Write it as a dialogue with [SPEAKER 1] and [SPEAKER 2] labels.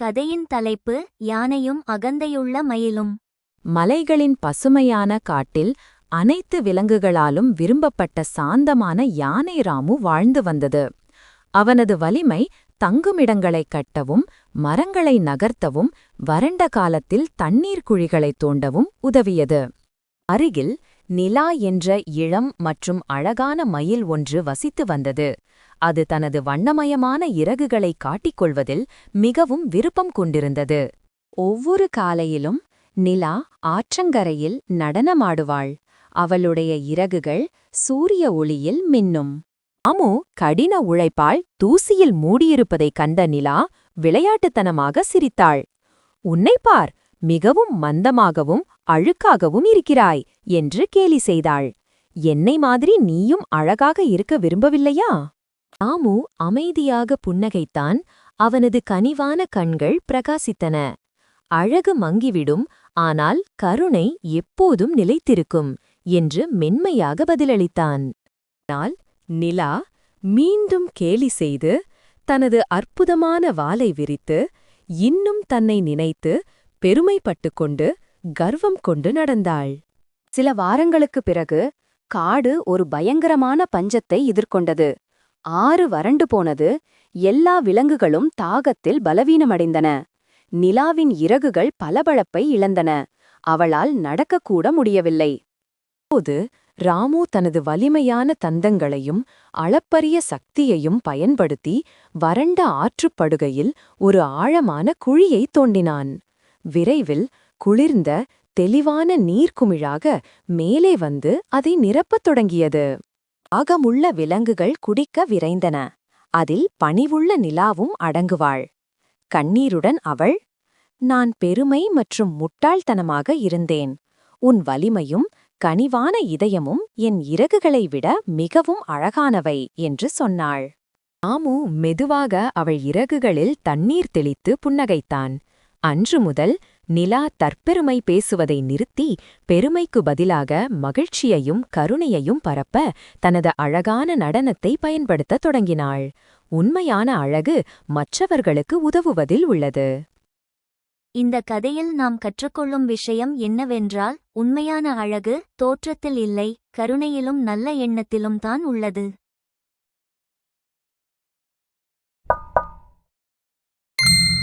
[SPEAKER 1] கதையின் தலைப்பு யானையும் அகந்தையுள்ள மயிலும்.
[SPEAKER 2] மலைகளின் பசுமையான காட்டில் அனைத்து விலங்குகளாலும் விரும்பப்பட்ட சாந்தமான யானை ராமு வாழ்ந்து வந்தது. அவனது வலிமை தங்குமிடங்களைக் கட்டவும் மரங்களை நகர்த்தவும் வறண்ட காலத்தில் தண்ணீர் குழிகளை தோண்டவும் உதவியது. அருகில் நிலா என்ற இளம் மற்றும் அழகான மயில் ஒன்று வசித்து வந்தது. அது தனது வண்ணமயமான இறகுகளை காட்டிக்கொள்வதில் மிகவும் விருப்பம் கொண்டிருந்தது. ஒவ்வொரு காலையிலும் நிலா ஆற்றங்கரையில் நடனமாடுவாள். அவளுடைய இறகுகள் சூரிய ஒளியில் மின்னும். அமு கடின உழைப்பால் தூசியில் மூடியிருப்பதைக் கண்ட நிலா விளையாட்டுத்தனமாக சிரித்தாள். உன்னைப் பார் மிகவும் மந்தமாகவும் அழுக்காகவும் இருக்கிறாய் என்று கேலி செய்தாள். என்னை மாதிரி நீயும் அழகாக இருக்க விரும்பவில்லையா? ராமு அமைதியாக புன்னகைத்தான் அவனது கனிவான கண்கள் பிரகாசித்தன. அழகு மங்கிவிடும் ஆனால் கருணை எப்போதும் நிலைத்திருக்கும் என்று மென்மையாக பதிலளித்தான். ஆனால் நிலா மீண்டும் கேலி செய்து தனது அற்புதமான வாலை விரித்து இன்னும் தன்னை நினைத்து பெருமைப்பட்டு கொண்டு கர்வம் கொண்டு நடந்தாள். சில வாரங்களுக்குப் பிறகு காடு ஒரு பயங்கரமான பஞ்சத்தை எதிர்கொண்டது. ஆறு வறண்டு போனது. எல்லா விலங்குகளும் தாகத்தில் பலவீனமடைந்தன. நிலாவின் இறகுகள் பளபளப்பை இழந்தன. அவளால் நடக்கக்கூட முடியவில்லை. அப்போது ராமு தனது வலிமையான தந்தங்களையும் அளப்பரிய சக்தியையும் பயன்படுத்தி வறண்ட ஆற்றுப்படுகையில் ஒரு ஆழமான குழியைத் தோண்டினான். விரைவில் குளிர்ந்த தெளிவான நீர்க்குமிழாக மேலே வந்து அதை நிரப்பத் தொடங்கியது. அகமுள்ள விலங்குகள் குடிக்க விரைந்தன. அதில் பணிவுள்ள நிலாவும் அடங்குவாள். கண்ணீருடன் அவள் நான் பெருமை மற்றும் முட்டாள்தனமாக இருந்தேன். உன் வலிமையும் கனிவான இதயமும் என் இறகுகளை விட மிகவும் அழகானவை என்று சொன்னாள். ஆமு மெதுவாக அவள் இறகுகளில் தண்ணீர் தெளித்து புன்னகைத்தான். அன்று முதல் நிலா தற்பெருமை பேசுவதை நிறுத்தி பெருமைக்கு பதிலாக மகிழ்ச்சியையும் கருணையையும் பரப்ப தனது அழகான நடனத்தை பயன்படுத்த தொடங்கினாள். உண்மையான அழகு மற்றவர்களுக்கு உதவுவதில் உள்ளது.
[SPEAKER 1] இந்த கதையில் நாம் கற்றுக்கொள்ளும் விஷயம் என்னவென்றால் உண்மையான அழகு தோற்றத்தில் இல்லை கருணையிலும் நல்ல எண்ணத்திலும் தான் உள்ளது. you